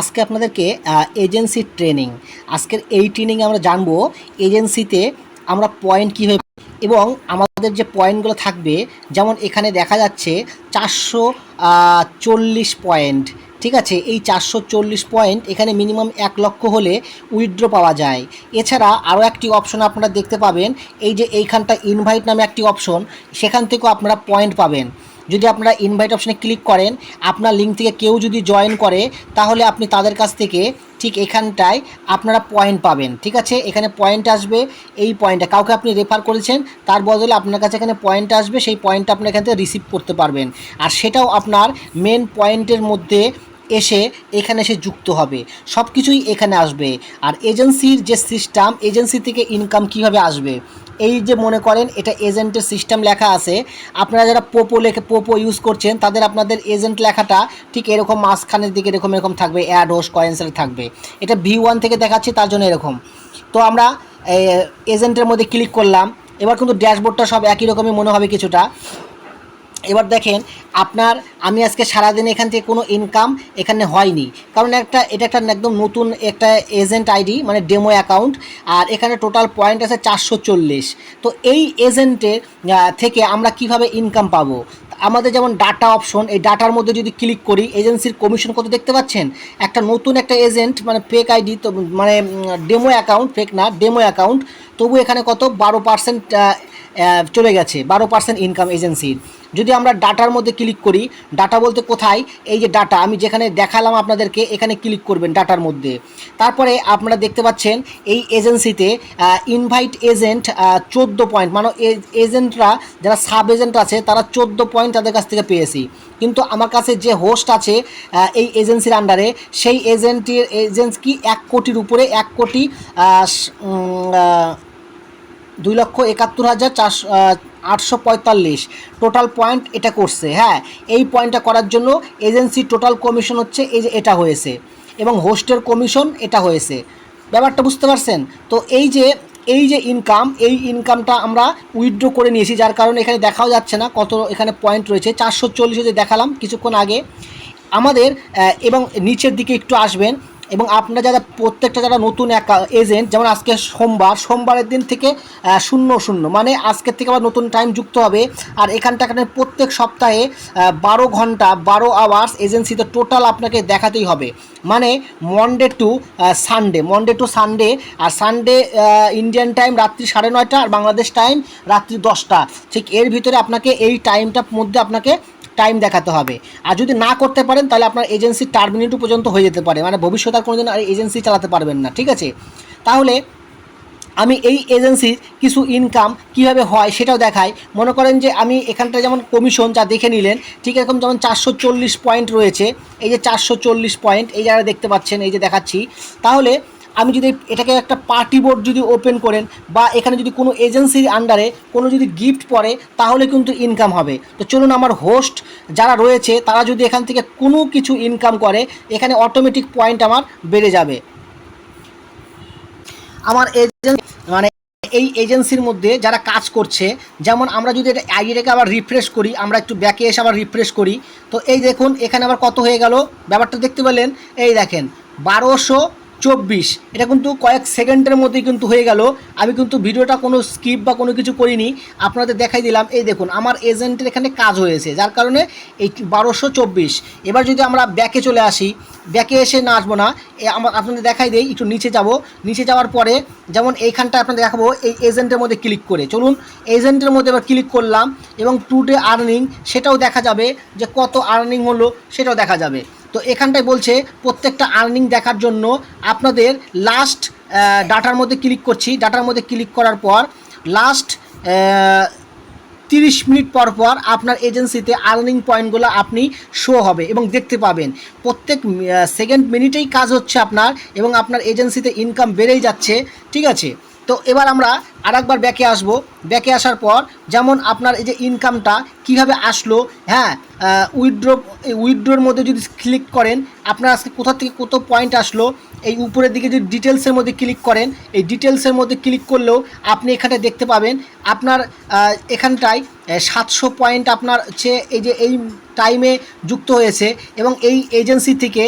আজকে আপনাদেরকে agency training আজকের এই ট্রেনিং আমরা জানব এজেন্সিতে আমরা পয়েন্ট কীভাবে এবং আমাদের যে পয়েন্টগুলো থাকবে, যেমন এখানে দেখা যাচ্ছে চারশো চল্লিশ পয়েন্ট ঠিক আছে? এই চারশো চল্লিশ পয়েন্ট এখানে মিনিমাম এক লক্ষ হলে উইথড্র পাওয়া যায়। এছাড়া আরও একটি অপশন আপনারা দেখতে পাবেন, এই যে এইখানটা ইনভাইট নামে একটি অপশন সেখান থেকেও আপনারা পয়েন্ট পাবেন। যদি আপনারা ইনভাইট অপশানে ক্লিক করেন, আপনার লিঙ্ক থেকে কেউ যদি জয়েন করে, তাহলে আপনি তাদের কাছ থেকে ঠিক এখানটায় আপনারা পয়েন্ট পাবেন, ঠিক আছে? এখানে পয়েন্ট আসবে, এই পয়েন্টটা কাউকে আপনি রেফার করেছেন, তার বদলে আপনার কাছে এখানে পয়েন্ট আসবে, সেই পয়েন্টটা আপনি এখান থেকে রিসিভ করতে পারবেন। আর সেটাও আপনার মেন পয়েন্টের মধ্যে এসে এখানে এসে যুক্ত হবে। সব কিছুই এখানে আসবে। আর এজেন্সির যে সিস্টেম এজেন্সি থেকে ইনকাম কীভাবে আসবে? এই যে মনে করেন, এটা এজেন্টের সিস্টেম লেখা আছে। আপনারা যারা পোপো লেখে পোপো ইউজ করছেন, তাদের আপনাদের এজেন্ট লেখাটা ঠিক এরকম মাঝখানের দিকে এরকম এরকম থাকবে অ্যাড হোস কয়েন্সেল থাকবে। এটা ভি ওয়ান থেকে দেখাচ্ছি, তার জন্য এরকম। তো আমরা এজেন্টের মধ্যে ক্লিক করলাম। এবার কিন্তু ড্যাশবোর্ডটা সব একই রকমই মনে হবে কিছুটা। এবার দেখেন, আপনার, আমি আজকে সারাদিন এখান থেকে কোনো ইনকাম এখানে হয়নি। কারণ একটা, এটা একটা একদম নতুন একটা এজেন্ট আইডি মানে ডেমো অ্যাকাউন্ট আর এখানে টোটাল পয়েন্ট আছে চারশো চল্লিশ। তো এই এজেন্টের থেকে আমরা কীভাবে ইনকাম পাবো? আমাদের যেমন ডাটা অপশন এই ডাটার মধ্যে যদি ক্লিক করি এজেন্সির কমিশন কত দেখতে পাচ্ছেন? একটা নতুন একটা এজেন্ট মানে ফেক আইডি তো মানে ডেমো অ্যাকাউন্ট ফেক না ডেমো অ্যাকাউন্ট তবু এখানে কত? বারো পার্সেন্ট চলে গেছে, বারো পার্সেন্ট ইনকাম এজেন্সির যদি আমরা ডাটার মধ্যে ক্লিক করি, ডাটা বলতে কোথায়? এই যে ডাটা, আমি যেখানে দেখালাম আপনাদেরকে, এখানে ক্লিক করবেন ডাটার মধ্যে। তারপরে আপনারা দেখতে পাচ্ছেন, এই এজেন্সিতে ইনভাইট এজেন্ট চোদ্দ পয়েন্ট মানে এজেন্টরা যারা সাব এজেন্ট আছে, তারা চোদ্দ পয়েন্ট তাদের কাছ থেকে পেয়েছি। কিন্তু আমার কাছে যে হোস্ট আছে এই এজেন্সির আন্ডারে সেই এজেন্টের এজেন্ট কি এক কোটির উপরে, এক কোটি দুই লক্ষ একাত্তর হাজার চারশো আটশো পঁয়তাল্লিশ। টোটাল পয়েন্ট এটা করছে হ্যাঁ? এই পয়েন্টটা করার জন্য এজেন্সির টোটাল কমিশন হচ্ছে এই যে এটা হয়েছে এবং হোস্টের কমিশন এটা হয়েছে। ব্যাপারটা বুঝতে পারছেন? তো এই যে এই যে ইনকাম এই ইনকামটা আমরা উইথড্র করে নিয়েছি, যার কারণে এখানে দেখাও যাচ্ছে না কত এখানে পয়েন্ট রয়েছে। চারশো চল্লিশে যে দেখালাম কিছুক্ষণ আগে। আমাদের এবং নিচের দিকে একটু আসবেন। এবং আপনারা যারা, প্রত্যেকটা যারা নতুন এজেন্ট যেমন আজকে সোমবার, সোমবারের দিন থেকে শূন্য শূন্য মানে আজকের থেকে আবার নতুন টাইম যুক্ত হবে। আর এখানটা এখানে প্রত্যেক সপ্তাহে বারো ঘণ্টা, বারো আওয়ার্স এজেন্সিতে টোটাল আপনাকে দেখাতেই হবে। মানে Monday to Sunday Monday to Sunday R Sunday Indian time রাত্রি সাড়ে নয়টা, আর বাংলাদেশ টাইম রাত্রি দশটা। ঠিক এর ভিতরে আপনাকে এই টাইমটার মধ্যে আপনাকে টাইম দেখাতে হবে। আর যদি না করতে পারেন, তাহলে আপনার এজেন্সি টার্মিনেটও পর্যন্ত হয়ে যেতে পারে। মানে ভবিষ্যতে আর কোনোদিন আর এজেন্সি চালাতে পারবেন না, ঠিক আছে? তাহলে আমি এই এজেন্সির কিছু ইনকাম কীভাবে হয় সেটাও দেখাই। মনে করেন যে আমি এখানটা যেমন কমিশন যা দেখে নিলেন, ঠিক এরকম যেমন চারশো চল্লিশ পয়েন্ট রয়েছে। এই যে চারশো চল্লিশ পয়েন্ট এই যারা দেখতে পাচ্ছেন, এই যে দেখাচ্ছি। তাহলে আমি যদি এটাকে একটা পার্টি বোর্ড যদি ওপেন করেন বা এখানে যদি কোনো এজেন্সির আন্ডারে কোনো যদি গিফট পড়ে, তাহলে কিন্তু ইনকাম হবে। তো চলুন আমার হোস্ট যারা রয়েছে, তারা যদি এখান থেকে কোনো কিছু ইনকাম করে, এখানে অটোমেটিক পয়েন্ট আমার বেড়ে যাবে। আমার এজেন্ট মানে এই এজেন্সির মধ্যে যারা কাজ করছে, যেমন আমরা যদি এটা আইডিটাকে আবার রিফ্রেশ করি, আমরা একটু ব্যাকে এসে আবার রিফ্রেশ করি। তো এই দেখুন, এখানে আবার কত হয়ে গেল? ব্যাপারটা দেখতে পেলেন? এই দেখেন, বারোশো চব্বিশ। এটা কিন্তু কয়েক সেকেন্ডের মধ্যেই কিন্তু হয়ে গেল। আমি কিন্তু ভিডিওটা কোনো স্কিপ বা কোনো কিছু করিনি। আপনাদের দেখাই দিলাম। এই দেখুন, আমার এজেন্টের এখানে কাজ হয়েছে, যার কারণে এই বারোশো চব্বিশ। এবার যদি আমরা ব্যাকে চলে আসি, ব্যাকে এসে না আসব না আমার আপনাদের দেখাই দিই, একটু নিচে যাব। নিচে যাওয়ার পরে যেমন এইখানটা আপনাদের দেখাবো, এই এজেন্টের মধ্যে ক্লিক করে। চলুন, এজেন্টের মধ্যে এবার ক্লিক করলাম এবং টু ডে আর্নিং, সেটাও দেখা যাবে যে কত আর্নিং হলো, সেটাও দেখা যাবে। তো এখানটায় বলছে প্রত্যেকটা আর্নিং দেখার জন্য আপনাদের লাস্ট ডাটার মধ্যে ক্লিক করছি। ডাটার মধ্যে ক্লিক করার পর লাস্ট তিরিশ মিনিট পর পর আপনার এজেন্সিতে আর্নিং পয়েন্টগুলো আপনি শো হবে এবং দেখতে পাবেন। প্রত্যেক সেকেন্ড মিনিটেই কাজ হচ্ছে আপনার এবং আপনার এজেন্সিতে ইনকাম বেড়েই যাচ্ছে, ঠিক আছে? তো এবার আমরা আরেকবার ব্যাকে আসব। ব্যাকে আসার পর যেমন আপনার এই যে ইনকামটা কীভাবে আসলো হ্যাঁ উইথড্র উইথড্রোর মধ্যে যদি ক্লিক করেন, আপনার আজকে কোথা থেকে কত পয়েন্ট আসলো, এই উপরের দিকে যদি ডিটেলসের মধ্যে ক্লিক করেন, এই ডিটেলসের মধ্যে ক্লিক করলেও আপনি এখানে দেখতে পাবেন, আপনার এখানটায় সাতশো পয়েন্ট আপনার হচ্ছে এই যে এই টাইমে যুক্ত হয়েছে এবং এই এজেন্সি থেকে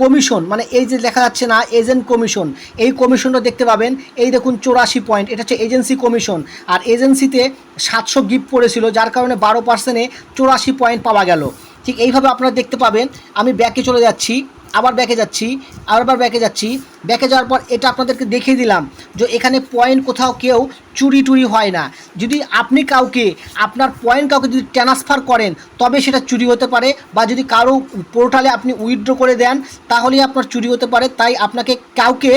কমিশন মানে এই যে দেখা যাচ্ছে না এজেন্ট কমিশন এই কমিশনটা দেখতে পাবেন। এই দেখুন, চৌরাশি পয়েন্ট এটা হচ্ছে এজেন্সি কমিশন। আর এজেন্সিতে সাতশো গিফট পড়েছিল, যার কারণে বারো পার্সেন্টে চৌরাশি পয়েন্ট পাওয়া গেল। ঠিক এইভাবে আপনারা দেখতে পাবেন। আমি ব্যাকে চলে যাচ্ছি। আবার ব্যাকে যাচ্ছি আবার ব্যাকে যাচ্ছি। ব্যাকে যাওয়ার পর এটা আপনাদেরকে দেখিয়ে দিলাম যে এখানে পয়েন্ট কোথাও কেউ চুরি টুরি হয় না। যদি আপনি কাউকে, আপনার পয়েন্ট কাউকে যদি ট্রান্সফার করেন, তবে সেটা চুরি হতে পারে বা যদি কারও পোর্টালে আপনি উইথড্র করে দেন, তাহলেই আপনার চুরি হতে পারে। তাই আপনাকে কাউকে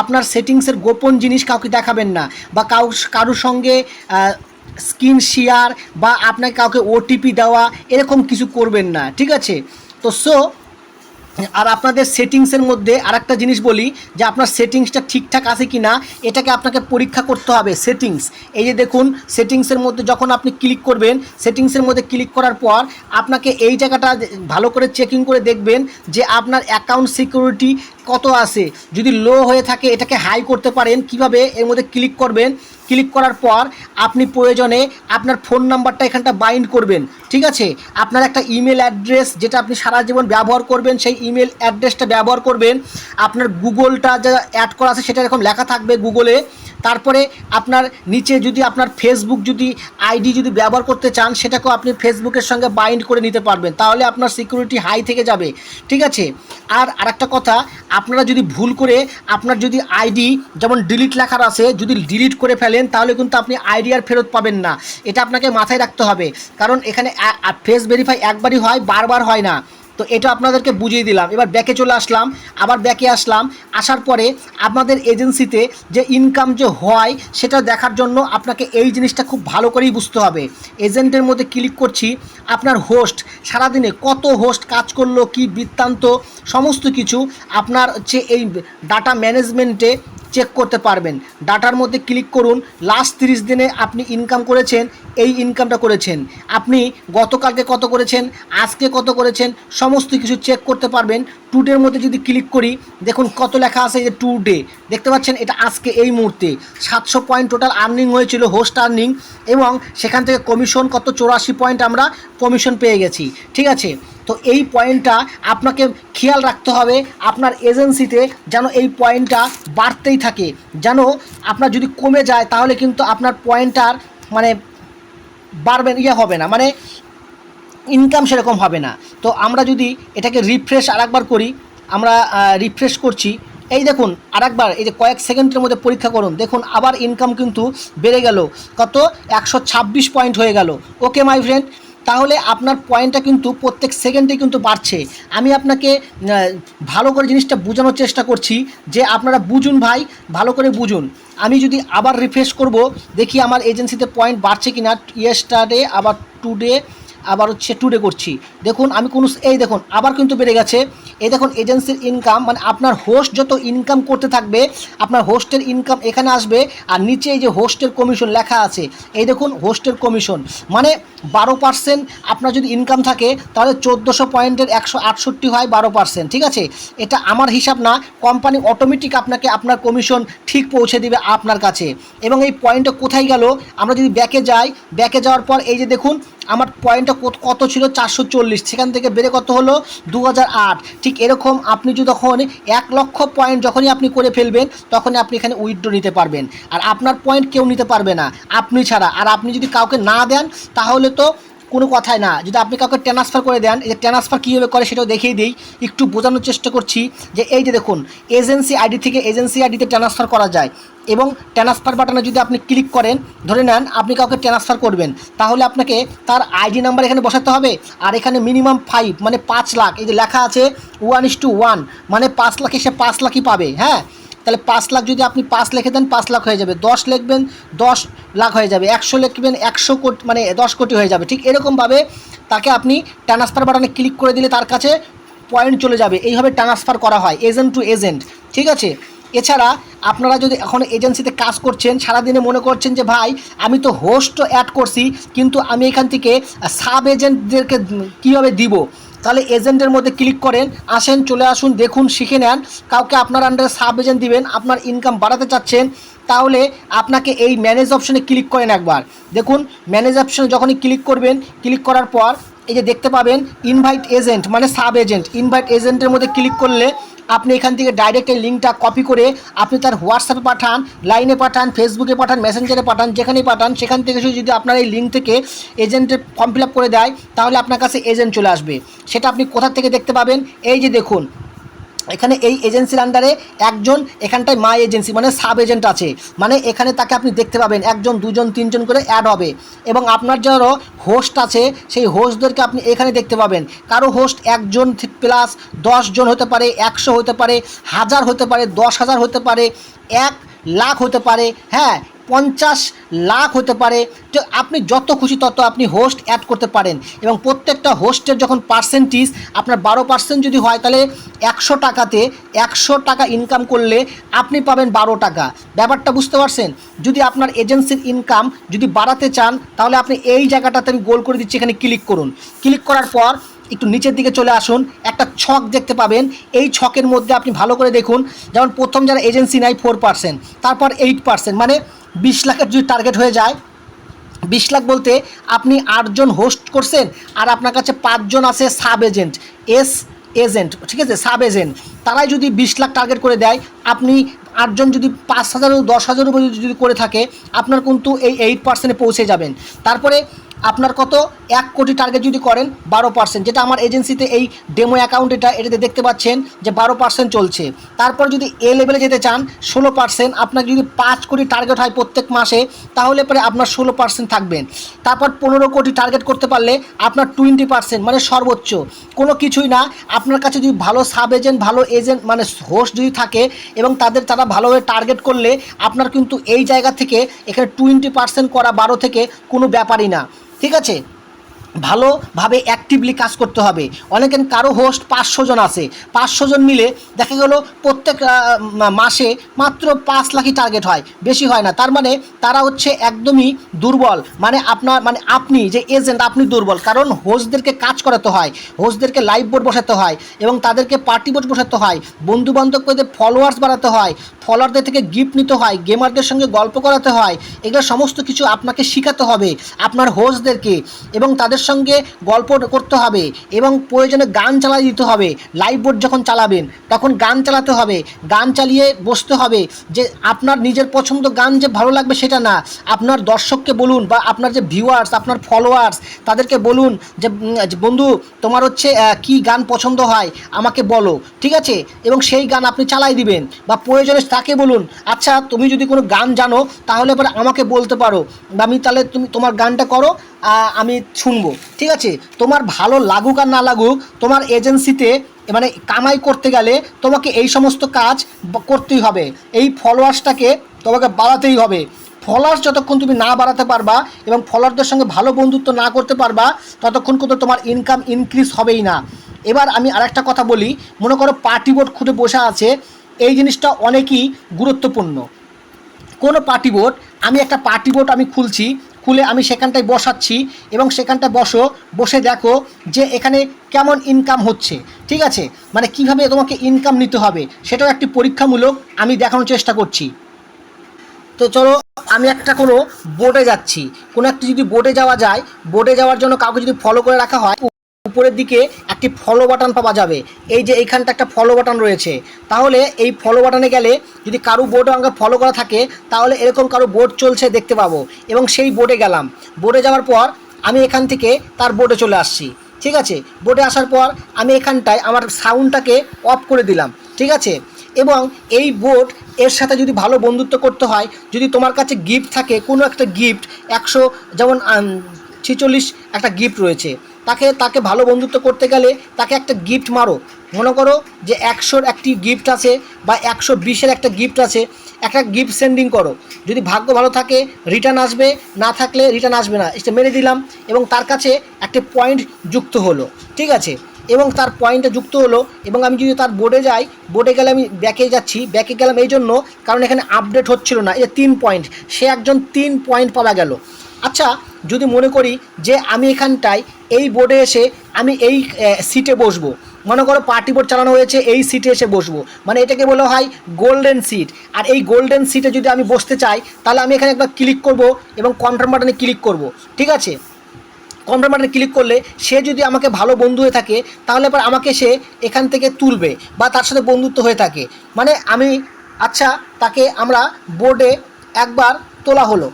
আপনার সেটিংসের গোপন জিনিস কাউকে দেখাবেন না বা কাউ কারোর সঙ্গে স্ক্রিন শেয়ার বা আপনাকে কাউকে ওটিপি দেওয়া, এরকম কিছু করবেন না। ঠিক আছে? তো সো আর আপনাদের সেটিংসের মধ্যে আর একটা জিনিস বলি যে আপনার সেটিংসটা ঠিকঠাক আছে কি না এটাকে আপনাকে পরীক্ষা করতে হবে সেটিংস এই যে দেখুন সেটিংসের মধ্যে যখন আপনি ক্লিক করবেন সেটিংসের মধ্যে ক্লিক করার পর আপনাকে এই জায়গাটা ভালো করে চেকিং করে দেখবেন যে আপনার অ্যাকাউন্ট সিকিউরিটি কত আছে। যদি লো হয়ে থাকে, এটাকে হাই করতে পারেন, কীভাবে এর মধ্যে ক্লিক করবেন ক্লিক করার পর আপনি প্রয়োজনে আপনার ফোন নাম্বারটা এখানটা বাইন্ড করবেন, ঠিক আছে? আপনার একটা ইমেল অ্যাড্রেস যেটা আপনি সারা জীবন ব্যবহার করবেন, সেই ইমেল অ্যাড্রেসটা ব্যবহার করবেন। আপনার গুগলটা যা অ্যাড করা আছে সেটা এরকম লেখা থাকবে গুগলে। তারপরে আপনার নিচে যদি আপনার ফেসবুক যদি আইডি যদি ব্যবহার করতে চান, সেটাকেও আপনি ফেসবুকের সঙ্গে বাইন্ড করে নিতে পারবেন। তাহলে আপনার সিকিউরিটি হাই থেকে যাবে, ঠিক আছে? আর আরেকটা কথা, আপনারা যদি ভুল করে আপনার যদি আইডি, যেমন ডিলিট লেখার আছে, যদি ডিলিট করে ফেলেন তাহলে কিন্তু আপনি আইডিয়ার ফেরত পাবেন না। এটা আপনাকে মাথায় রাখতে হবে। কারণ এখানে ফেস ভেরিফাই একবারই হয়, বারবার হয় না। তো এটা আপনাদেরকে বুঝিয়ে দিলাম। এবার ব্যাকে চলে আসলাম, আবার ব্যাকে আসলাম। আসার পরে আপনাদের এজেন্সিতে যে ইনকাম যে হয়, সেটা দেখার জন্য আপনাকে এই জিনিসটা খুব ভালো করেই বুঝতে হবে। এজেন্টের মধ্যে ক্লিক করছি, আপনার হোস্ট সারাদিনে কত হোস্ট কাজ করল, কি বৃত্তান্ত, সমস্ত কিছু, আপনার হচ্ছে এই ডাটা ম্যানেজমেন্টে চেক করতে পারবেন। ডাটার মধ্যে ক্লিক করুন। লাস্ট তিরিশ দিনে আপনি ইনকাম করেছেন, এই ইনকামটা করেছেন। আপনি গতকালকে কত করেছেন, আজকে কত করেছেন, সমস্ত কিছু চেক করতে পারবেন। টুডের মধ্যে যদি ক্লিক করি, দেখুন কত লেখা আছে যে টু ডে দেখতে পাচ্ছেন, এটা আজকে এই মুহূর্তে। সাতশো পয়েন্ট টোটাল আর্নিং হয়েছিল হোস্ট আর্নিং এবং সেখান থেকে কমিশন কত? চৌরাশি পয়েন্ট আমরা কমিশন পেয়ে গেছি। ঠিক আছে? তো এই পয়েন্টটা আপনাকে খেয়াল রাখতে হবে আপনার এজেন্সিতে যেন এই পয়েন্টটা বাড়তেই থাকে। যেন আপনার যদি কমে যায় তাহলে কিন্তু আপনার পয়েন্টটার মানে বাড়বে ইয়ে হবে না মানে ইনকাম সেরকম হবে না। তো আমরা যদি এটাকে রিফ্রেশ আরেকবার করি, আমরা রিফ্রেশ করছি। এই দেখুন, আরেকবার, এই যে কয়েক সেকেন্ডের মধ্যে পরীক্ষা করুন। দেখুন, আবার ইনকাম কিন্তু বেড়ে গেল। কত? একশো ছাব্বিশ পয়েন্ট হয়ে গেল। ওকে মাই ফ্রেন্ড তাহলে আপনার পয়েন্টটা কিন্তু প্রত্যেক সেকেন্ডে কিন্তু বাড়ছে। আমি আপনাকে ভালো করে জিনিসটা বোঝানোর চেষ্টা করছি যে আপনারা বুঝুন ভাই, ভালো করে বুঝুন। আমি যদি আবার রিফ্রেশ করব, দেখি আমার এজেন্সিতে পয়েন্ট বাড়ছে কি না ইয়েস্টারডে আবার টুডে আবার হচ্ছে টুডে করছি। দেখুন, আমি কোনো এই দেখুন, আবার কিন্তু বেড়ে গেছে। এই দেখুন এজেন্সির ইনকাম মানে আপনার হোস্ট যত ইনকাম করতে থাকবে, আপনার হোস্টের ইনকাম এখানে আসবে, আর নিচে এই যে হোস্টের কমিশন লেখা আছে, এই দেখুন হোস্টের কমিশন মানে বারো পার্সেন্ট আপনার যদি ইনকাম থাকে, তাহলে চোদ্দোশো পয়েন্টের একশো আটষট্টি হয় বারো পার্সেন্ট ঠিক আছে? এটা আমার হিসাব না কোম্পানি অটোমেটিক আপনাকে আপনার কমিশন ঠিক পৌঁছে দিবে আপনার কাছে। এবং এই পয়েন্টটা কোথায় গেল? আমরা যদি ব্যাকে যাই ব্যাকে যাওয়ার পর এই যে দেখুন আমার পয়েন্টটা কত- কত ছিল? চারশো চল্লিশ। সেখান থেকে বেড়ে কত হলো? দু হাজার আট। ঠিক এরকম আপনি যদি তখন এক লক্ষ পয়েন্ট যখনই আপনি করে ফেলবেন, তখনই আপনি এখানে উইথড্র নিতে পারবেন। আর আপনার পয়েন্ট কেউ নিতে পারবে না। আপনি ছাড়া। আর আপনি যদি কাউকে না দেন, তাহলে তো কোনো কথাই না। যদি আপনি কাউকে ট্রান্সফার করে দেন, এই যে ট্রান্সফার কীভাবে করে সেটাও দেখিয়ে দিই। একটু বোঝানোর চেষ্টা করছি যে এই যে দেখুন এজেন্সি আইডি থেকে এজেন্সি আইডিতে ট্রান্সফার করা যায় এবং ট্রান্সফার বাটনে যদি আপনি ক্লিক করেন, ধরে নেন আপনি কাউকে ট্রান্সফার করবেন, তাহলে আপনাকে তার আইডি নাম্বার এখানে বসাতে হবে আর এখানে মিনিমাম ফাইভ মানে পাঁচ লাখ, এই যে লেখা আছে ওয়ান ইস টু ওয়ান মানে পাঁচ লাখে সে পাঁচ লাখই পাবে হ্যাঁ? তাহলে পাঁচ লাখ যদি আপনি পাঁচ লিখে দেন, পাঁচ লাখ হয়ে যাবে। দশ লিখবেন, দশ লাখ হয়ে যাবে। একশো লিখবেন, একশো কোটি মানে দশ কোটি হয়ে যাবে। ঠিক এরকমভাবে তাকে আপনি ট্রান্সফার বাটনে ক্লিক করে দিলে তার কাছে পয়েন্ট চলে যাবে। এইভাবে ট্রান্সফার করা হয় এজেন্ট টু এজেন্ট ঠিক আছে? এছাড়া আপনারা যদি এখন এজেন্সিতে কাজ করছেন, সারাদিনে মনে করছেন যে, ভাই, আমি তো হোস্টও অ্যাড করছি, কিন্তু আমি এখান থেকে সাব এজেন্টদেরকে কীভাবে দিব? তাহলে এজেন্টের মধ্যে ক্লিক করেন, আসেন, চলে আসুন, দেখুন, শিখে নেন। কাউকে আপনার আন্ডারে সাব এজেন্ট দিবেন, আপনার ইনকাম বাড়াতে চাচ্ছেন, তাহলে আপনাকে এই ম্যানেজ অপশনে ক্লিক করেন একবার। দেখুন ম্যানেজ অপশনে যখনই ক্লিক করবেন ক্লিক করার পর এই যে দেখতে পাবেন ইনভাইট এজেন্ট মানে সাব এজেন্ট ইনভাইট এজেন্টের মধ্যে ক্লিক করলে আপনি এখান থেকে ডাইরেক্ট এই লিঙ্কটা কপি করে আপনি তার হোয়াটসঅ্যাপে পাঠান লাইনে পাঠান ফেসবুকে পাঠান মেসেঞ্জারে পাঠান, যেখানেই পাঠান, সেখান থেকে যদি আপনার এই লিঙ্ক থেকে এজেন্টের ফর্ম ফিল করে দেয়, তাহলে আপনার কাছে এজেন্ট চলে আসবে। সেটা আপনি কোথা থেকে দেখতে পাবেন? এই যে দেখুন এখানে এই এজেন্সির আন্ডারে একজন, এখানটায় মাই এজেন্সি মানে সাব এজেন্ট আছে। মানে এখানে তাকে আপনি দেখতে পাবেন, একজন, দুজন, তিনজন করে অ্যাড হবে। এবং আপনার যারা হোস্ট আছে, সেই হোস্টদেরকে আপনি এখানে দেখতে পাবেন। কারও হোস্ট একজন প্লাস জন হতে পারে, একশো হতে পারে, হাজার হতে পারে, দশ হাজার হতে পারে, এক লাখ হতে পারে হ্যাঁ পঞ্চাশ লাখ হতে পারে। তো আপনি যত খুশি তত আপনি হোস্ট অ্যাড করতে পারেন। এবং প্রত্যেকটা হোস্টের যখন পার্সেন্টেজ আপনার বারো পার্সেন্ট যদি হয়, তাহলে একশো টাকাতে একশো টাকা ইনকাম করলে আপনি পাবেন বারো টাকা। ব্যাপারটা বুঝতে পারছেন? যদি আপনার এজেন্সির ইনকাম যদি বাড়াতে চান, তাহলে আপনি এই জায়গাটাতে আমি গোল করে দিচ্ছি, এখানে ক্লিক করুন। ক্লিক করার পর একটু নিচের দিকে চলে আসুন। একটা ছক দেখতে পাবেন। এই ছকের মধ্যে আপনি ভালো করে দেখুন। যেমন প্রথম যারা এজেন্সি নেয় ফোর পার্সেন্ট তারপর এইট পার্সেন্ট মানে বিশ লাখের যদি টার্গেট হয়ে যায়, বিশ লাখ বলতে আপনি আটজন হোস্ট করছেন আর আপনার কাছে পাঁচজন আছে সাব এজেন্ট এস এজেন্ট ঠিক আছে? সাব এজেন্ট তারাই যদি বিশ লাখ টার্গেট করে দেয়, আপনি আটজন যদি পাঁচ হাজার দশ হাজারও যদি করে থাকে, আপনার কিন্তু এই এইট পার্সেন্টে পৌঁছে যাবেন। তারপরে আপনার কত? এক কোটি টার্গেট যদি করেন, বারো পার্সেন্ট যেটা আমার এজেন্সিতে এই ডেমো অ্যাকাউন্ট এটা এটাতে দেখতে পাচ্ছেন যে বারো পার্সেন্ট চলছে। তারপর যদি এ লেভেলে যেতে চান, ষোলো পার্সেন্ট আপনার যদি পাঁচ কোটি টার্গেট হয় প্রত্যেক মাসে, তাহলে পরে আপনার ষোলো পার্সেন্ট থাকবেন তারপর পনেরো কোটি টার্গেট করতে পারলে আপনার টোয়েন্টি পার্সেন্ট মানে সর্বোচ্চ। কোনো কিছুই না। আপনার কাছে যদি ভালো সাব এজেন্ট ভালো এজেন্ট মানে হোস্ট যদি থাকে, এবং তাদের তারা ভালোভাবে টার্গেট করলে, আপনার কিন্তু এই জায়গা থেকে এখানে টোয়েন্টি পার্সেন্ট করা বারো থেকে কোনো ব্যাপারই না। ঠিক আছে? ভালোভাবে অ্যাক্টিভলি কাজ করতে হবে। অনেকের কারও হোস্ট পাঁচশো জন আছে। পাঁচশো জন মিলে দেখা গেল প্রত্যেক মাসে মাত্র পাঁচ লাখই টার্গেট হয়। বেশি হয় না। তার মানে তারা হচ্ছে একদমই দুর্বল। মানে আপনার মানে আপনি যে এজেন্ট আপনি দুর্বল। কারণ হোস্টদেরকে কাজ করাতে হয়। হোস্টদেরকে লাইভ বোর্ড বসাতে হয় এবং তাদেরকে পার্টি বোর্ড বসাতে হয়। বন্ধু বান্ধবদের ফলোয়ার্স বাড়াতে হয়। ফলোয়ারদের থেকে গিফট নিতে হয়। গেমারদের সঙ্গে গল্প করাতে হয়। এগুলো সমস্ত কিছু আপনাকে শেখাতে হবে। আপনার হোস্টদেরকে এবং তাদের সঙ্গে গল্প করতে হবে এবং প্রয়োজনে গান চালাই দিতে হবে। লাইভ বোর্ড যখন চালাবেন, তখন গান চালাতে হবে। গান চালিয়ে বসতে হবে যে আপনার নিজের পছন্দ গান যে ভালো লাগবে সেটা না। আপনার দর্শককে বলুন বা আপনার যে ভিউয়ার্স আপনার ফলোয়ার্স তাদেরকে বলুন যে বন্ধু, তোমার হচ্ছে কি গান পছন্দ হয়, আমাকে বলো, ঠিক আছে? এবং সেই গান আপনি চালাই দিবেন বা প্রয়োজনে তাকে বলুন আচ্ছা তুমি যদি কোনো গান জানো, তাহলে পরে আমাকে বলতে পারো। বা আমি তাহলে তুমি তোমার গানটা করো আমি শুনব, ঠিক আছে? তোমার ভালো লাগুক আর না লাগুক, তোমার এজেন্সিতে মানে কামাই করতে গেলে তোমাকে এই সমস্ত কাজ করতেই হবে। এই ফলোয়ার্সটাকে তোমাকে বাড়াতেই হবে। ফলোয়ার্স যতক্ষণ তুমি না বাড়াতে পারবা এবং ফলোয়ারদের সঙ্গে ভালো বন্ধুত্ব না করতে পারবা, ততক্ষণ কিন্তু তোমার ইনকাম ইনক্রিজ হবেই না। এবার আমি আরেকটা কথা বলি, মনে করো পার্টি বোর্ড খুঁজে বসে আছে, এই জিনিসটা অনেকই গুরুত্বপূর্ণ। কোনো পার্টি বোর্ড আমি একটা পার্টি বোর্ড আমি খুলছি খুলে আমি সেখানটায় বসাচ্ছি এবং সেখানটায় বসো, বসে দেখো যে এখানে কেমন ইনকাম হচ্ছে, ঠিক আছে? মানে কীভাবে তোমাকে ইনকাম নিতে হবে, সেটাও একটি পরীক্ষামূলক আমি দেখানোর চেষ্টা করছি। তো চলো, আমি একটা কোনো বোর্ডে যাচ্ছি। কোনো একটা যদি বোর্ডে যাওয়া যায় বোর্ডে যাওয়ার জন্য কাউকে যদি ফলো করে রাখা হয় উপরের দিকে একটি ফলো বাটন পাওয়া যাবে। এই যে এইখানটা একটা ফলো বাটন রয়েছে। তাহলে এই ফলো বাটনে গেলে যদি কারও বোর্ডে আমাকে ফলো করা থাকে, তাহলে এরকম কারও বোর্ড চলছে দেখতে পাবো। এবং সেই বোর্ডে গেলাম। বোর্ডে যাওয়ার পর আমি এখান থেকে তার বোর্ডে চলে আসছি। ঠিক আছে? বোর্ডে আসার পর আমি এখানটায় আমার সাউন্ডটাকে অফ করে দিলাম। ঠিক আছে? এবং এই বোর্ড এর সাথে যদি ভালো বন্ধুত্ব করতে হয়, যদি তোমার কাছে গিফট থাকে, কোনো একটা গিফট একশো যেমন ছেচল্লিশ একটা গিফট রয়েছে। তাকে তাকে ভালো বন্ধুত্ব করতে গেলে তাকে একটা গিফট মারো। মনে করো যে একশোর একটি গিফট আছে বা একশো বিশের একটা গিফট আছে, একটা গিফট সেন্ডিং করো। যদি ভাগ্য ভালো থাকে রিটার্ন আসবে, না থাকলে রিটার্ন আসবে না। এটা মেরে দিলাম এবং তার কাছে একটা পয়েন্ট যুক্ত হলো, ঠিক আছে? এবং তার পয়েন্টটা যুক্ত হলো এবং আমি যদি তার বোর্ডে যাই বোর্ডে গেলে আমি ব্যাকে যাচ্ছি ব্যাকে গেলাম এই জন্য কারণ এখানে আপডেট হচ্ছিল না। যে তিন পয়েন্ট সে একজন তিন পয়েন্ট পাওয়া গেল। আচ্ছা যদি মনে করি যে আমি এখানটায় এই বোর্ডে এসে আমি এই সিটে বসবো, মনে করো পার্টি বোর্ড চালানো হয়েছে, এই সিটে এসে বসবো মানে এটাকে বলা হয় গোল্ডেন সিট আর এই গোল্ডেন সিটে যদি আমি বসতে চাই, তাহলে আমি এখানে একবার ক্লিক করব এবং কনফার্ম বাটনে ক্লিক করব, ঠিক আছে? কনফার্ম বাটনে ক্লিক করলে সে যদি আমাকে ভালো বন্ধু হয়ে থাকে, তাহলে এবার আমাকে সে এখান থেকে তুলবে বা তার সাথে বন্ধুত্ব হয়ে থাকে। মানে আমি আচ্ছা তাকে আমরা বোর্ডে একবার তোলা হলো।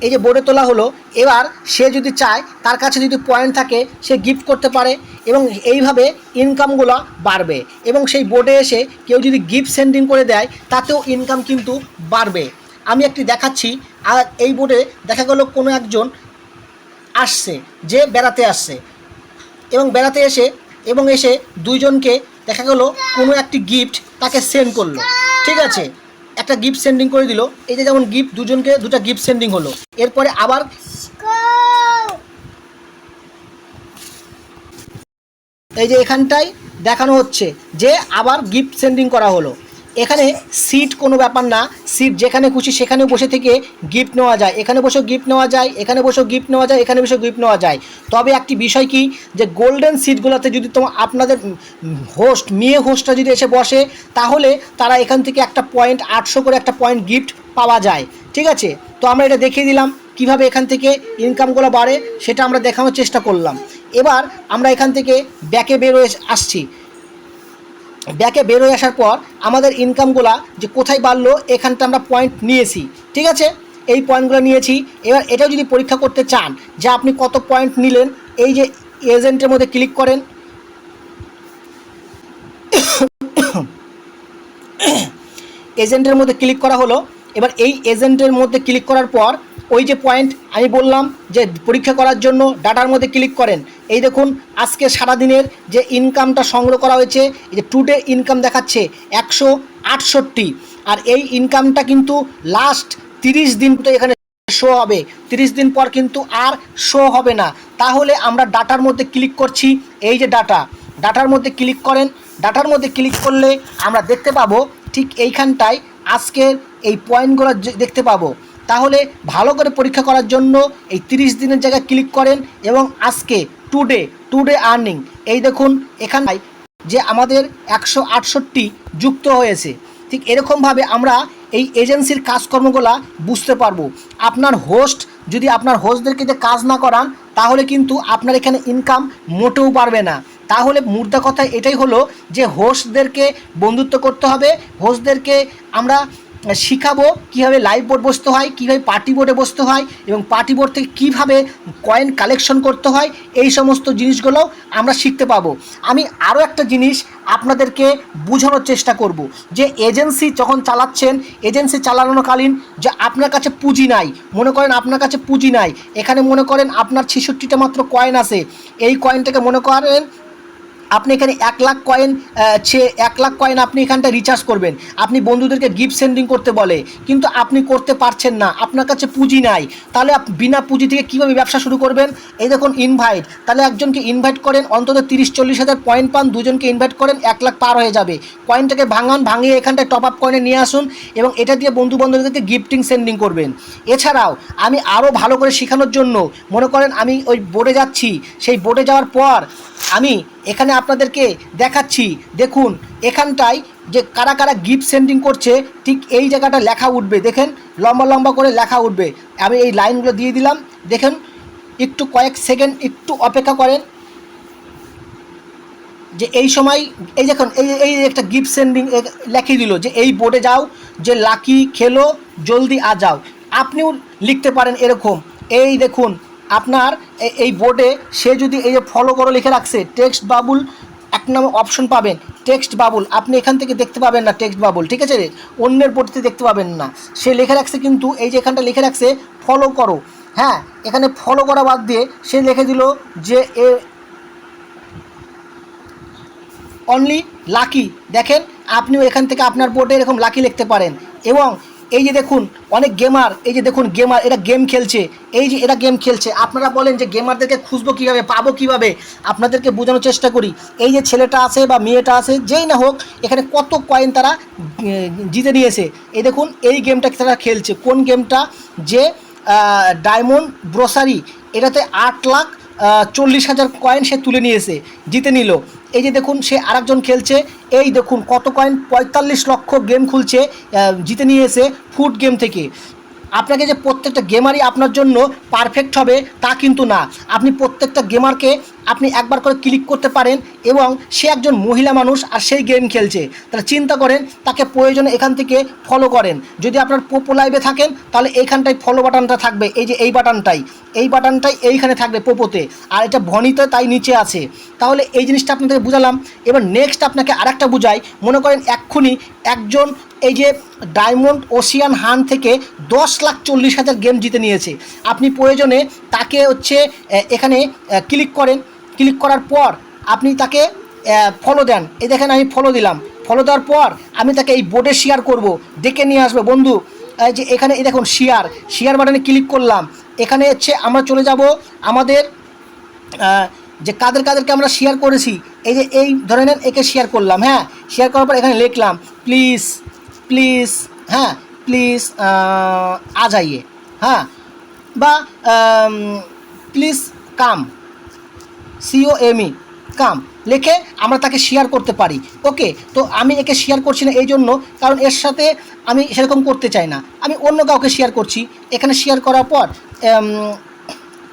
এই যে বোর্ডে তোলা হলো, এবার সে যদি চায়, তার কাছে যদি পয়েন্ট থাকে, সে গিফট করতে পারে এবং এইভাবে ইনকামগুলো বাড়বে। এবং সেই বোর্ডে এসে কেউ যদি গিফট সেন্ডিং করে দেয়, তাতেও ইনকাম কিন্তু বাড়বে। আমি একটি দেখাচ্ছি, আর এই বোর্ডে দেখা গেল কোনো একজন আসছে, যে বেড়াতে আসছে। এবং বেড়াতে এসে, এবং এসে দুইজনকে দেখা গেল কোনো একটি গিফট তাকে সেন্ড করল। ঠিক আছে? একটা গিফট সেন্ডিং করে দিল। এই যে যেমন গিফট দুজনকে দুটো গিফট সেন্ডিং হলো। এরপরে আবার এই যে এখানটায় দেখানো হচ্ছে যে আবার গিফট সেন্ডিং করা হলো। এখানে সিট কোনো ব্যাপার না। সিট যেখানে খুশি সেখানে বসে থেকে গিফট নেওয়া যায়। এখানে বসেও গিফট নেওয়া যায়, এখানে বসেও গিফট নেওয়া যায়, এখানে বসেও গিফট নেওয়া যায়। তবে একটি বিষয় কি? যে গোল্ডেন সিটগুলোতে যদি তোমার আপনাদের হোস্ট মেয়ে হোস্টটা যদি এসে বসে, তাহলে তারা এখান থেকে একটা পয়েন্ট আটশো করে একটা পয়েন্ট গিফট পাওয়া যায়। ঠিক আছে? তো আমরা এটা দেখিয়ে দিলাম কীভাবে এখান থেকে ইনকামগুলো বাড়ে, সেটা আমরা দেখানোর চেষ্টা করলাম। এবার আমরা এখান থেকে ব্যাকে বেরোয় আসছি। ব্যাকে বের হয়ে আসার পর আমাদের ইনকামগুলা যে কোথায় বাড়লো, এখানটা আমরা পয়েন্ট নিয়েছি, ঠিক আছে? এই পয়েন্টগুলো নিয়েছি। এবার এটাও যদি পরীক্ষা করতে চান যে আপনি কত পয়েন্ট নিলেন, এই যে এজেন্টের মধ্যে ক্লিক করেন। এজেন্টের মধ্যে ক্লিক করা হলো। এবার এই এজেন্টের মধ্যে ক্লিক করার পর, ওই যে পয়েন্ট আমি বললাম যে পরীক্ষা করার জন্য ডাটার মধ্যে ক্লিক করেন। এই দেখুন, আজকে সারাদিনের যে ইনকামটা সংগ্রহ করা হয়েছে, এই যে টুডে ইনকাম দেখাচ্ছে একশো আটষট্টি। আর এই ইনকামটা কিন্তু লাস্ট তিরিশ দিন তো এখানে শো হবে। তিরিশ দিন পর কিন্তু আর শো হবে না। তাহলে আমরা ডাটার মধ্যে ক্লিক করছি, এই যে ডাটা ডাটার মধ্যে ক্লিক করেন ডাটার মধ্যে ক্লিক করলে আমরা দেখতে পাবো ঠিক এইখানটায় আজকের এই পয়েন্টগুলো দেখতে পাবো। তাহলে ভালো করে পরীক্ষা করার জন্য এই তিরিশ দিনের জায়গায় ক্লিক করেন এবং আজকে টুডে টুডে আর্নিং এই দেখুন, এখানটায় যে আমাদের একশো আটষট্টি যুক্ত হয়েছে। ঠিক এরকমভাবে আমরা এই এজেন্সির কাজকর্মগুলা বুঝতে পারব। আপনার হোস্ট যদি আপনার হোস্টদেরকে যে কাজ না করান, তাহলে কিন্তু আপনার এখানে ইনকাম মোটেও পারবে না। তাহলে মুদ্রা কথা এটাই হলো যে হোস্টদেরকে বন্ধুত্ব করতে হবে। হোস্টদেরকে আমরা শিখাবো কীভাবে লাইভ বোর্ড বসতে হয়, কীভাবে পার্টি বোর্ডে বসতে হয় এবং পার্টি বোর্ড থেকে কীভাবে কয়েন কালেকশন করতে হয়, এই সমস্ত জিনিসগুলো আমরা শিখতে পাবো। আমি আরও একটা জিনিস আপনাদেরকে বোঝানোর চেষ্টা করব যে এজেন্সি যখন চালাচ্ছেন এজেন্সি চালানোকালীন যে আপনার কাছে পুঁজি নাই, মনে করেন আপনার কাছে পুঁজি নাই, এখানে মনে করেন আপনার ছেষট্টিটা মাত্র কয়েন আছে, এই কয়েনটাকে মনে করেন আপনি এখানে এক লাখ কয়েন ছে, এক লাখ কয়েন আপনি এখানটা রিচার্জ করবেন। আপনি বন্ধুদেরকে গিফট সেন্ডিং করতে বলে, কিন্তু আপনি করতে পারছেন না, আপনার কাছে পুঁজি নাই। তাহলে বিনা পুঁজি থেকে কীভাবে ব্যবসা শুরু করবেন? এই দেখুন ইনভাইট তাহলে একজনকে ইনভাইট করেন, অন্তত তিরিশ, চল্লিশ হাজার পয়েন্ট পান, দুজনকে ইনভাইট করেন, এক লাখ পার হয়ে যাবে। কয়েনটাকে ভাঙান, ভাঙিয়ে এখানটায় টপ আপ কয়েনে নিয়ে আসুন এবং এটা দিয়ে বন্ধু বান্ধবদেরকে গিফটিং সেন্ডিং করবেন। এছাড়াও আমি আরও ভালো করে শেখানোর জন্য মনে করেন আমি ওই বোর্ডে যাচ্ছি। সেই বোর্ডে যাওয়ার পর আমি এখানে আপনাদেরকে দেখাচ্ছি, দেখুন, এখানটায় যে কারা কারা গিফট সেন্ডিং করছে, ঠিক এই জায়গাটা লেখা উঠবে, দেখেন, লম্বা লম্বা করে লেখা উঠবে। আমি এই লাইনগুলো দিয়ে দিলাম, দেখেন, একটু কয়েক সেকেন্ড একটু অপেক্ষা করেন। যে এই সময়, এই দেখুন, এই এই একটা গিফট সেন্ডিং লেখিয়ে দিল, যে এই বোর্ডে যাও, যে লাকি খেলো, জলদি আ যাও। আপনিও লিখতে পারেন এরকম। এই দেখুন আপনার এই বোর্ডে সে যদি এই যে ফলো করো লিখে রাখছে টেক্সট বাবুল এক নম্বর অপশন পাবেন টেক্সট বাবুল আপনি এখান থেকে দেখতে পাবেন না টেক্সট বাবুল ঠিক আছে? রে অন্যের বোর্ডতে দেখতে পাবেন না। সে লিখে রাখছে কিন্তু এই যে এখানটা লিখে রাখছে ফলো করো। হ্যাঁ এখানে ফলো করা বাদ দিয়ে সে লিখে দিল যে এ অনলি লাকি দেখেন, আপনিও এখান থেকে আপনার বোর্ডে এরকম লাকি লিখতে পারেন। এবং এই যে দেখুন, অনেক গেমার এই যে দেখুন গেমার এরা গেম খেলছে। এই যে এরা গেম খেলছে। আপনারা বলেন যে গেমারদেরকে খুঁজবো কীভাবে, পাবো কীভাবে? আপনাদেরকে বোঝানোর চেষ্টা করি। এই যে ছেলেটা আছে বা মেয়েটা আছে, যেই না হোক, এখানে কত কয়েন তারা জিতে নিয়েছে। এই দেখুন, এই গেমটা তারা খেলছে। কোন গেমটা যে ডায়মন্ড ব্রোসারি এটাতে আট লাখ চল্লিশ হাজার কয়েন সে তুলে নিয়েছে, জিতে নিল। এই যে দেখুন, সে আরেকজন খেলছে। এই দেখুন, কত কয়েন পঁয়তাল্লিশ লক্ষ গেম খুলছে জিতে নিয়েছে ফুট গেম থেকে। আপনাকে যে প্রত্যেকটা গেমারই আপনার জন্য পারফেক্ট হবে, তা কিন্তু না। আপনি প্রত্যেকটা গেমারকে আপনি একবার করে ক্লিক করতে পারেন এবং সে একজন মহিলা মানুষ আর সেই গেম খেলছে। তাহলে চিন্তা করেন, তাকে প্রয়োজনে এখান থেকে ফলো করেন। যদি আপনার পোপো লাইভে থাকেন, তাহলে এইখানটায় ফলো বাটনটা থাকবে, এই যে এই বাটনটাই এই বাটনটাই এইখানে থাকবে পোপোতে আর এটা ভনিতে তাই নিচে আছে। তাহলে এই জিনিসটা আপনাদের বুঝালাম। এবার নেক্সট আপনাকে আরেকটা বুঝাই। মনে করেন এক্ষুনি একজন এই যে ডায়মন্ড ওশিয়ান হান থেকে দশ লাখ চল্লিশ হাজার গেম জিতে নিয়েছে। আপনি প্রয়োজনে তাকে হচ্ছে এখানে ক্লিক করেন। ক্লিক করার পর আপনি তাকে ফলো দেন। এই দেখেন আমি ফলো দিলাম। ফলো দেওয়ার পর আমি তাকে এই বোর্ডে শেয়ার করব। ডেকে নিয়ে আসবে। বন্ধু যে এখানে, এই দেখুন শেয়ার শেয়ার বাটনে ক্লিক করলাম। এখানে হচ্ছে আমরা চলে যাব আমাদের যে কাদের কাদেরকে আমরা শেয়ার করেছি। এই যে এই ধরে নেন একে শেয়ার করলাম হ্যাঁ? শেয়ার করার পর এখানে লিখলাম প্লিজ প্লিজ হ্যাঁ? প্লিজ আ যাইয়ে হ্যাঁ? বা please come C O M E come লিখে আমরা তাকে শেয়ার করতে পারি। ওকে তো আমি একে শেয়ার করছি না এই জন্য, কারণ এর সাথে আমি সেরকম করতে চাই না। আমি অন্য কাউকে শেয়ার করছি। এখানে শেয়ার করার পর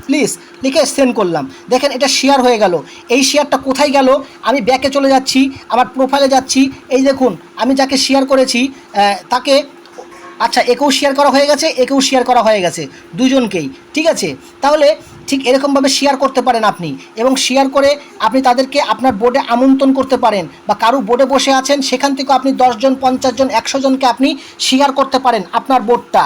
প্লিজ লিখে সেন্ড করলাম। দেখেন, এটা শেয়ার হয়ে গেল। এই শেয়ারটা কোথায় গেল? আমি ব্যাকে চলে যাচ্ছি, আমার প্রোফাইলে যাচ্ছি। এই দেখুন, আমি যাকে শেয়ার করেছি তাকে আচ্ছা একেও শেয়ার করা হয়ে গেছে, একেও শেয়ার করা হয়ে গেছে। দুজনকেই, ঠিক আছে? তাহলে ঠিক এরকমভাবে শেয়ার করতে পারেন আপনি এবং শেয়ার করে আপনি তাদেরকে আপনার বোর্ডে আমন্ত্রণ করতে পারেন বা কারও বোর্ডে বসে আছেন, সেখান থেকে আপনি দশজন পঞ্চাশ জন, একশো জনকে আপনি শেয়ার করতে পারেন আপনার বোর্ডটা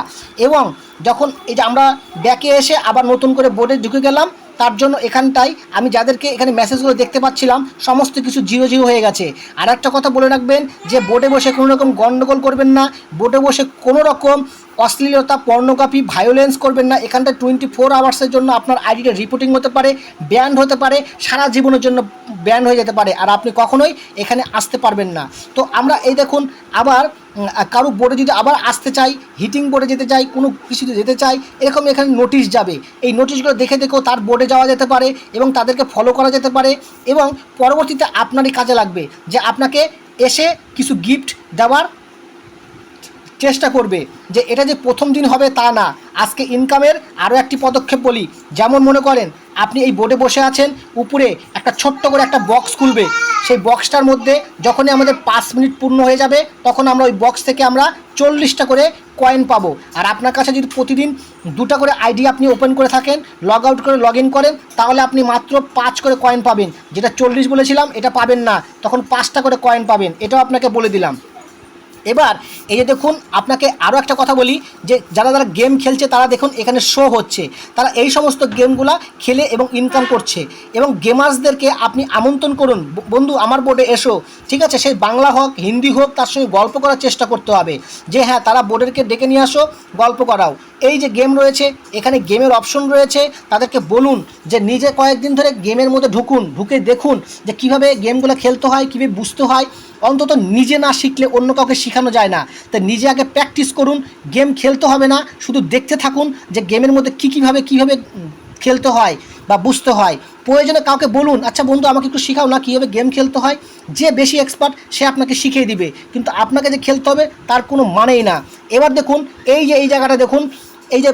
এবং যখন এই যে আমরা ব্যাকে এসে আবার নতুন করে বোর্ডে ঢুকে গেলাম, তার জন্য এখানটায় আমি যাদেরকে এখানে মেসেজগুলো দেখতে পাচ্ছিলাম, সমস্ত কিছু জিরো জিরো হয়ে গেছে। আর একটা কথা বলে রাখবেন যে বোর্ডে বসে কোনো রকম গণ্ডগোল করবেন না বোর্ডে বসে কোনো রকম অশ্লীলতা, পর্নোগ্রাফি ভায়োলেন্স করবেন না। এখানটা টোয়েন্টি ফোর আওয়ার্সের জন্য আপনার আইডিটা রিপোর্টিং হতে পারে ব্যান্ড হতে পারে, সারা জীবনের জন্য ব্যান্ড হয়ে যেতে পারে। আর আপনি কখনোই এখানে আসতে পারবেন না। তো আমরা এই দেখুন, আবার কারও বোর্ডে যদি আবার আসতে চাই হিটিং বোর্ডে যেতে চাই, কোনো কিছুতে যেতে চাই, এরকম এখানে নোটিশ যাবে। এই নোটিশগুলো দেখে দেখেও তার বোর্ডে যাওয়া যেতে পারে এবং তাদেরকে ফলো করা যেতে পারে এবং পরবর্তীতে আপনারই কাজে লাগবে যে আপনাকে এসে কিছু গিফট দেওয়ার চেষ্টা করবে যে এটা যে প্রথম দিন হবে তা না। আজকে ইনকামের আরও একটি পদক্ষেপ বলি। যেমন মনে করেন, আপনি এই বোর্ডে বসে আছেন, উপরে একটা ছোট্ট করে একটা বক্স খুলবে। সেই বক্সটার মধ্যে যখনই আমাদের পাঁচ মিনিট পূর্ণ হয়ে যাবে, তখন আমরা ওই বক্স থেকে আমরা চল্লিশটা করে কয়েন পাবো। আর আপনার কাছে যদি প্রতিদিন দুটা করে আইডি আপনি ওপেন করে থাকেন লগ আউট করে লগ ইন করেন, তাহলে আপনি মাত্র পাঁচ করে কয়েন পাবেন। যেটা চল্লিশ বলেছিলাম, এটা পাবেন না। তখন পাঁচটা করে কয়েন পাবেন। এটাও আপনাকে বলে দিলাম। এবার এই যে দেখুন, আপনাকে আরও একটা কথা বলি, যে যারা যারা গেম খেলছে, তারা দেখুন, এখানে শো হচ্ছে। তারা এই সমস্ত গেমগুলা খেলে এবং ইনকাম করছে। এবং গেমার্সদেরকে আপনি আমন্ত্রণ করুন বন্ধু, আমার বোর্ডে এসো। ঠিক আছে? সেই বাংলা হোক, হিন্দি হোক, তার সঙ্গে গল্প করার চেষ্টা করতে হবে। যে হ্যাঁ তারা বোর্ডেরকে ডেকে নিয়ে আসো, গল্প করাও। এই যে গেম রয়েছে, এখানে গেমের অপশন রয়েছে। তাদেরকে বলুন যে নিজে কয়েকদিন ধরে গেমের মধ্যে ঢুকুন, ঢুকে দেখুন যে কীভাবে গেমগুলো খেলতে হয়, কীভাবে বুঝতে হয়। অন্তত নিজে না শিখলে অন্য কাউকে শেখানো যায় না। তাই নিজে আগে প্র্যাকটিস করুন গেম খেলতে হবে না, শুধু দেখতে থাকুন যে গেমের মধ্যে কী কীভাবে কীভাবে খেলতে হয় বা বুঝতে হয়। প্রয়োজনে কাউকে বলুন আচ্ছা বন্ধু, আমাকে একটু শেখাও না কীভাবে গেম খেলতে হয়? যে বেশি এক্সপার্ট সে আপনাকে শিখিয়ে দিবে। কিন্তু আপনাকে যে খেলতে হবে, তার কোনো মানেই না। এবার দেখুন, এই যে এই জায়গাটা দেখুন এই যে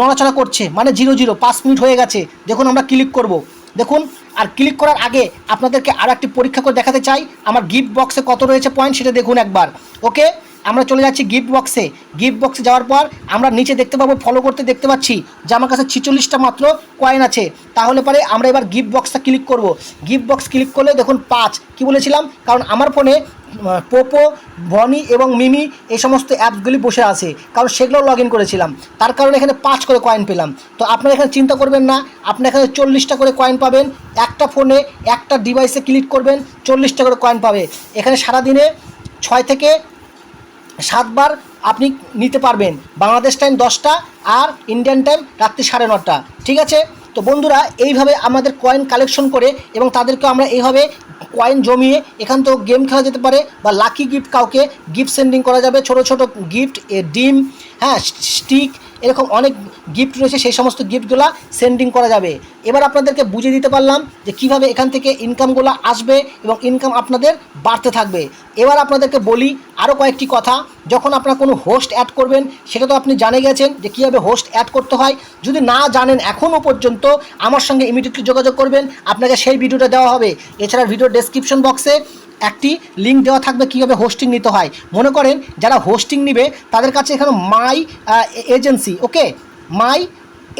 নড়াচড়া করছে মানে জিরো জিরো পাঁচ মিনিট হয়ে গেছে, দেখুন আমরা ক্লিক করব। দেখুন, আর ক্লিক করার আগে আপনাদেরকে আরও একটি পরীক্ষা করে দেখাতে চাই। আমার গিফট বক্সে কত রয়েছে পয়েন্ট সেটা দেখুন একবার ওকে আমরা চলে যাচ্ছি গিফট বক্সে গিফট বক্সে যাওয়ার পর আমরা নিচে দেখতে পাবো ফলো করতে দেখতে পাচ্ছি যে আমার কাছে ছিচল্লিশটা মাত্র কয়েন আছে। তাহলে পরে আমরা এবার গিফট বক্সটা ক্লিক করব। গিফট বক্স ক্লিক করলে দেখুন পাঁচ। কি বলেছিলাম? কারণ আমার ফোনে পোপো বনি এবং মিমি এই সমস্ত অ্যাপসগুলি বসে আছে। কারণ সেগুলো লগ ইন করেছিলাম। তার কারণে এখানে পাঁচ করে কয়েন পেলাম। তো আপনারা এখানে চিন্তা করবেন না। আপনি এখানে চল্লিশটা করে কয়েন পাবেন। একটা ফোনে একটা ডিভাইসে ক্লিক করবেন, চল্লিশটা করে কয়েন পাবে। এখানে সারাদিনে ছয় থেকে সাতবার আপনি নিতে পারবেন। বাংলাদেশ টাইম দশটা আর ইন্ডিয়ান টাইম রাত্রি সাড়ে নটা। ঠিক আছে? তো বন্ধুরা, এইভাবে আমাদের কয়েন কালেকশন করে এবং তাদেরকে আমরা এইভাবে কয়েন জমিয়ে এখান থেকে গেম খেলা যেতে পারে বা লাকি গিফট কাউকে গিফট সেন্ডিং করা যাবে। ছোট ছোট গিফট ডিম হ্যাঁ স্টিক এরকম অনেক গিফট রয়েছে, সেই সমস্ত গিফটগুলো সেন্ডিং করা যাবে। এবার আপনাদেরকে বুঝিয়ে দিতে পারলাম যে কীভাবে এখান থেকে ইনকামগুলো আসবে এবং ইনকাম আপনাদের বাড়তে থাকবে। এবার আপনাদেরকে বলি আরও কয়েকটি কথা। যখন আপনারা কোনো হোস্ট অ্যাড করবেন, সেটা তো আপনি জানে গেছেন যে কীভাবে হোস্ট অ্যাড করতে হয়। যদি না জানেন এখনও পর্যন্ত, আমার সঙ্গে ইমিডিয়েটলি যোগাযোগ করবেন। আপনাকে সেই ভিডিওটা দেওয়া হবে। এছাড়া ভিডিও ডেসক্রিপশন বক্সে একটি লিঙ্ক দেওয়া থাকবে কীভাবে হোস্টিং নিতে হয়। মনে করেন যারা হোস্টিং নিবে, তাদের কাছে এখানে মাই এজেন্সি ওকে মাই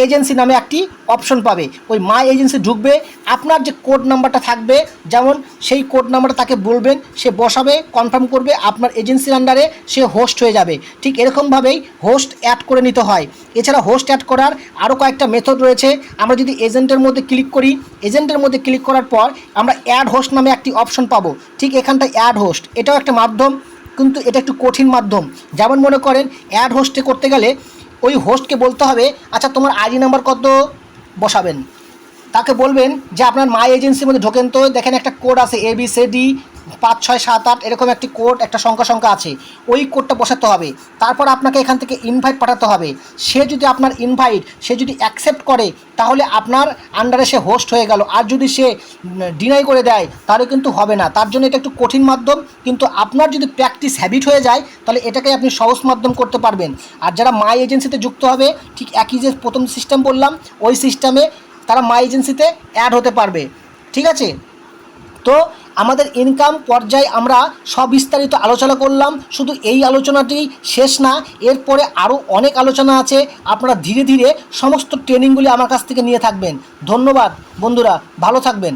এজেন্সি নামে একটি অপশন পাবে। ওই মাই এজেন্সি ঢুকবে, আপনার যে কোড নাম্বারটা থাকবে, যেমন সেই কোড নাম্বারটা তাকে বলবেন, সে বসাবে কনফার্ম করবে, আপনার এজেন্সির আন্ডারে সে হোস্ট হয়ে যাবে। ঠিক এরকমভাবেই হোস্ট অ্যাড করে নিতে হয়। এছাড়া হোস্ট অ্যাড করার আরও কয়েকটা মেথড রয়েছে। আমরা যদি এজেন্টের মধ্যে ক্লিক করি এজেন্টের মধ্যে ক্লিক করার পর আমরা অ্যাড হোস্ট নামে একটি অপশন পাবো। ঠিক এখানটা অ্যাড হোস্ট এটাও একটা মাধ্যম, কিন্তু এটা একটু কঠিন মাধ্যম। যেমন মনে করেন অ্যাড হোস্টে করতে গেলে ওই হোস্টকে বলতে হবে আচ্ছা তোমার আইডি নাম্বার কত? বসাবেন। তাকে বলবেন যে, আপনার মাই এজেন্সির মধ্যে ঢোকেন তো, দেখেন একটা কোড আছে এ বি সি ডি পাঁচ, ছয়, সাত, আট, এরকম একটি কোড, একটা সংখ্যা সংখ্যা আছে। ওই কোডটা বসাতে হবে। তারপর আপনাকে এখান থেকে ইনভাইট পাঠাতে হবে। সে যদি আপনার ইনভাইট সে যদি অ্যাকসেপ্ট করে, তাহলে আপনার আন্ডারে সে হোস্ট হয়ে গেল। আর যদি সে ডিনাই করে দেয়, তাহলে কিন্তু হবে না। তার জন্য এটা একটু কঠিন মাধ্যম। কিন্তু আপনার যদি প্র্যাকটিস হ্যাবিট হয়ে যায়, তাহলে এটাকে আপনি সহজ মাধ্যম করতে পারবেন। আর যারা মাই এজেন্সিতে যুক্ত হবে, ঠিক একই যে প্রথম সিস্টেম বললাম, ওই সিস্টেমে তারা মাই এজেন্সিতে অ্যাড হতে পারবে। ঠিক আছে? তো আমাদের ইনকাম পর্যায়ে আমরা সবিস্তারিত আলোচনা করলাম। শুধু এই আলোচনাটি শেষ না, এরপরে আরও অনেক আলোচনা আছে। আপনারা ধীরে ধীরে সমস্ত ট্রেনিংগুলি আমার কাছ থেকে নিয়ে থাকবেন। ধন্যবাদ বন্ধুরা, ভালো থাকবেন।